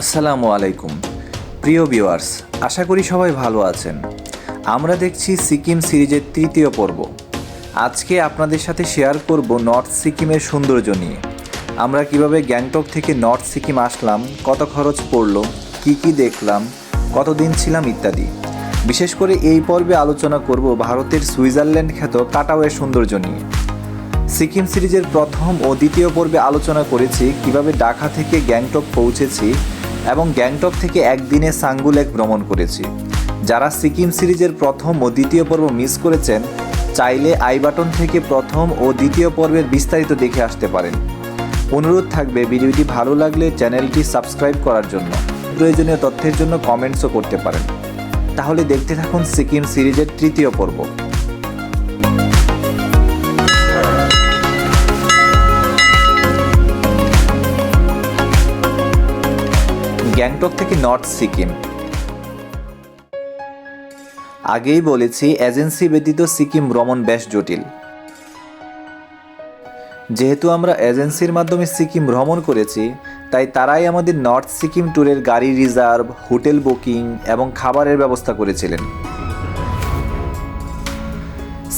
আসসালামু আলাইকুম। প্রিয় ভিউয়ার্স, আশা করি সবাই ভালো আছেন। আমরা দেখছি সিকিম সিরিজের তৃতীয় পর্ব। আজকে আপনাদের সাথে শেয়ার করব নর্থ সিকিমের সৌন্দর্য নিয়ে। আমরা কীভাবে গ্যাংটক থেকে নর্থ সিকিম আসলাম, কত খরচ পড়ল, কি কি দেখলাম, কতদিন ছিলাম ইত্যাদি। বিশেষ করে এই পর্বে আলোচনা করব ভারতের সুইজারল্যান্ড খ্যাত কাটাওয়ের সৌন্দর্য নিয়ে। সিকিম সিরিজের প্রথম ও দ্বিতীয় পর্বে আলোচনা করেছি কীভাবে ঢাকা থেকে গ্যাংটক পৌঁছেছি এবং গ্যাংটক থেকে একদিনে সাঙ্গু লেক ভ্রমণ করেছি। যারা সিকিম সিরিজের প্রথম ও দ্বিতীয় পর্ব মিস করেছেন, চাইলে আই বাটন থেকে প্রথম ও দ্বিতীয় পর্বের বিস্তারিত দেখে আসতে পারেন। অনুরোধ থাকবে, ভিডিওটি ভালো লাগলে চ্যানেলটি সাবস্ক্রাইব করার জন্য। প্রয়োজনীয় তথ্যের জন্য কমেন্টসও করতে পারেন। তাহলে দেখতে থাকুন সিকিম সিরিজের তৃতীয় পর্ব। গ্যাংটক থেকে নর্থ সিকিম। আগেই বলেছি, এজেন্সি ব্যতীত সিকিম ভ্রমণ বেশ জটিল। যেহেতু আমরা এজেন্সির মাধ্যমে সিকিম ভ্রমণ করেছি, তাই তারাই আমাদের নর্থ সিকিম ট্যুরের গাড়ি রিজার্ভ, হোটেল বুকিং এবং খাবারের ব্যবস্থা করেছিলেন।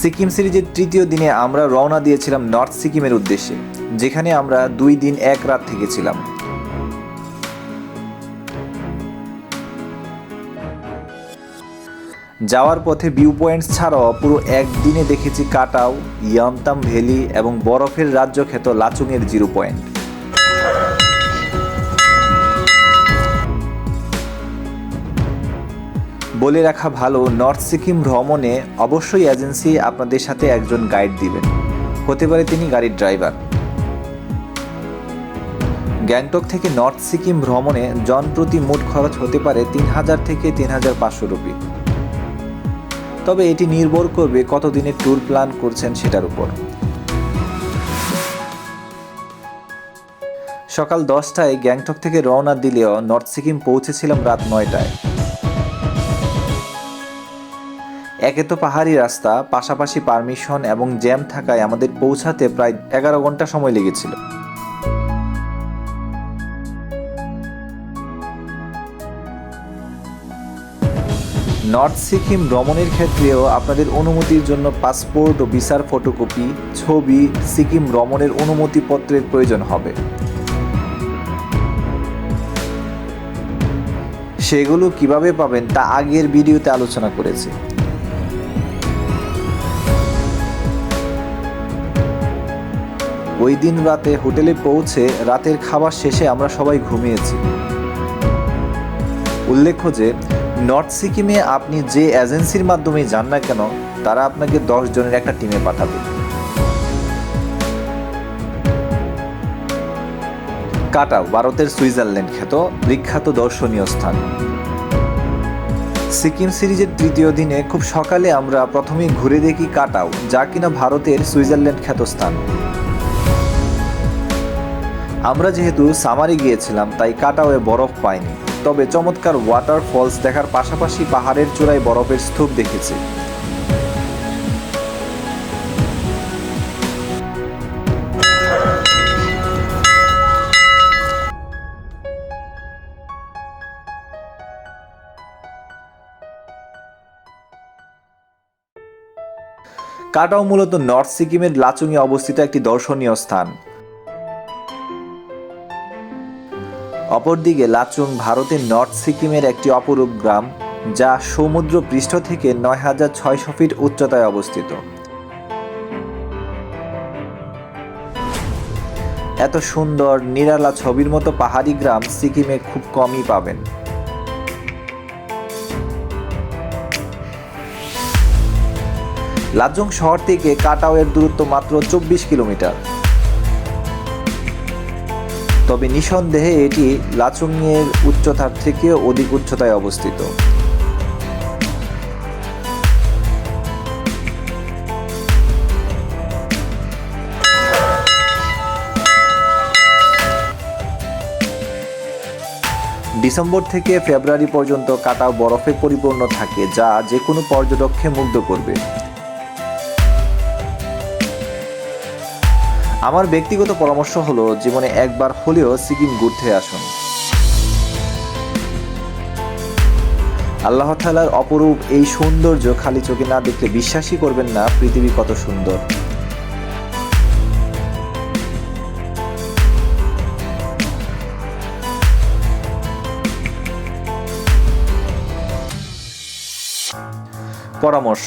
সিকিম সিরিজের তৃতীয় দিনে আমরা রওনা দিয়েছিলাম নর্থ সিকিমের উদ্দেশ্যে, যেখানে আমরা দুই দিন এক রাত থেকেছিলাম। যাওয়ার পথে ভিউ পয়েন্টস ছাড়াও পুরো একদিনে দেখেছি কাটাও, ইয়ামতাম ভ্যালি এবং বরফের রাজ্য খ্যাত লাচুংয়ের জিরো পয়েন্ট। বলে রাখা ভালো, নর্থ সিকিম ভ্রমণে অবশ্যই এজেন্সি আপনাদের সাথে একজন গাইড দিবেন। হতে পারে তিনি গাড়ির ড্রাইভার গ্যাংটক থেকে নর্থ সিকিম ভ্রমণে জন প্রতি মোট খরচ হতে পারে তিন হাজার থেকে তিন হাজার পাঁচশো রুপি। তবে এটি নির্ভর করবে কতদিনের ট্যুর প্ল্যান করছেন সেটার উপর। সকাল দশটায় গ্যাংটক থেকে রওনা দিলেও নর্থ সিকিম পৌঁছেছিলাম রাত নয়টায়। একে তো পাহাড়ি রাস্তা, পাশাপাশি পারমিশন এবং জ্যাম থাকায় আমাদের পৌঁছাতে প্রায় এগারো ঘণ্টা সময় লেগেছিল। নর্থ সিকিম ভ্রমণের ক্ষেত্রেও আপনাদের অনুমতির জন্য পাসপোর্ট ও ভিসার ফটোকপি, ছবি, সিকিম ভ্রমণের অনুমতিপত্রের প্রয়োজন হবে। সেগুলো কীভাবে পাবেন তা আগের ভিডিওতে আলোচনা করেছি। ওই দিন রাতে হোটেলে পৌঁছে রাতের খাবার শেষে আমরা সবাই ঘুমিয়েছি। উল্লেখ্য যে নর্থ সিকিমে আপনি যে এজেন্সির মাধ্যমে যান না কেন, তারা আপনাকে দশ জনের একটা টিমে পাঠাবে। কাটাও, ভারতের সুইজারল্যান্ড খ্যাত বিখ্যাত দর্শনীয় স্থান। সিকিম সিরিজের তৃতীয় দিনে খুব সকালে আমরা প্রথমে ঘুরে দেখি কাটাও, যা কিনা ভারতের সুইজারল্যান্ড খ্যাত স্থান। আমরা যেহেতু সামারে গিয়েছিলাম, তাই কাটাওয়ে বরফ পাইনি। তবে চমৎকার ওয়াটার ফলস দেখার পাশাপাশি পাহাড়ের চূড়ায় বরফের স্তূপ দেখেছি। কাটাও মূলত নর্থ সিকিমের লাচুংয়ে অবস্থিত একটি দর্শনীয় স্থান। অপরদিকে লাচুং ভারতের নর্থ সিকিমের একটি অপরূপ গ্রাম, যা সমুদ্র পৃষ্ঠ থেকে নয় হাজার ছয়শো ফিট উচ্চতায় অবস্থিত। এত সুন্দর, নিরালা ছবির মতো পাহাড়ি গ্রাম সিকিমে খুব কমই পাবেন। লাজং শহর থেকে কাটাওয়ের দূরত্ব মাত্র চব্বিশ কিলোমিটার। তবে নিঃসন্দেহে এটি লাচুংয়ের উচ্চতার থেকেও অধিক উচ্চতায় অবস্থিত। ডিসেম্বর থেকে ফেব্রুয়ারি পর্যন্ত কাটা বরফে পরিপূর্ণ থাকে, যা যে কোনো পর্যটককে মুগ্ধ করবে। আমার ব্যক্তিগত পরামর্শ হলো জীবনে একবার হলেও সিকিম ঘুরতে আসুন। আল্লাহ তালার অপরূপ এই সৌন্দর্য খালি চোখে না দেখলে বিশ্বাসই করবেন না, পৃথিবী কত সুন্দর। পরামর্শ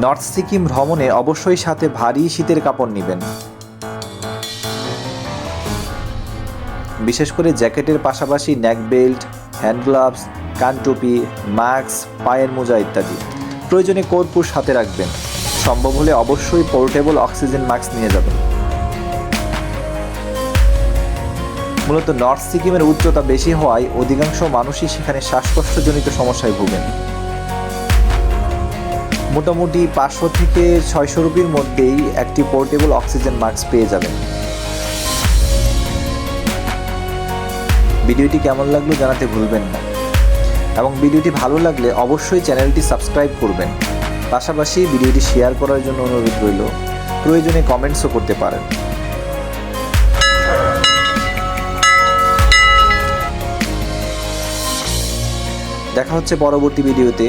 নর্থ সিকিম ভ্রমণে অবশ্যই সাথে ভারী শীতের কাপড় নেবেন। বিশেষ করে জ্যাকেটের পাশাপাশি নেক বেল্ট হ্যান্ড গ্লাভস কানটুপি মাস্ক পায়ের মোজা ইত্যাদি। প্রয়োজনে কর্পূর সাথে রাখবেন। সম্ভব হলে অবশ্যই পোর্টেবল অক্সিজেন মাস্ক নিয়ে যাবেন। মূলত নর্থ সিকিমের উচ্চতা বেশি হওয়ায় অধিকাংশ মানুষই সেখানে শ্বাসকষ্টজনিত সমস্যায় ভোগেন। মোটামুটি পাঁচশো থেকে ছয়শো রুপির মধ্যেই একটি পোর্টেবল অক্সিজেন মাস্ক পেয়ে যাবেন। ভিডিওটি কেমন লাগল জানাতে ভুলবেন না। এবং ভিডিওটি ভালো লাগলে অবশ্যই চ্যানেলটি সাবস্ক্রাইব করবেন। পাশাপাশি ভিডিওটি শেয়ার করার জন্য অনুরোধ রইল, প্রয়োজনে কমেন্টসও করতে পারেন। দেখা হচ্ছে পরবর্তী ভিডিওতে।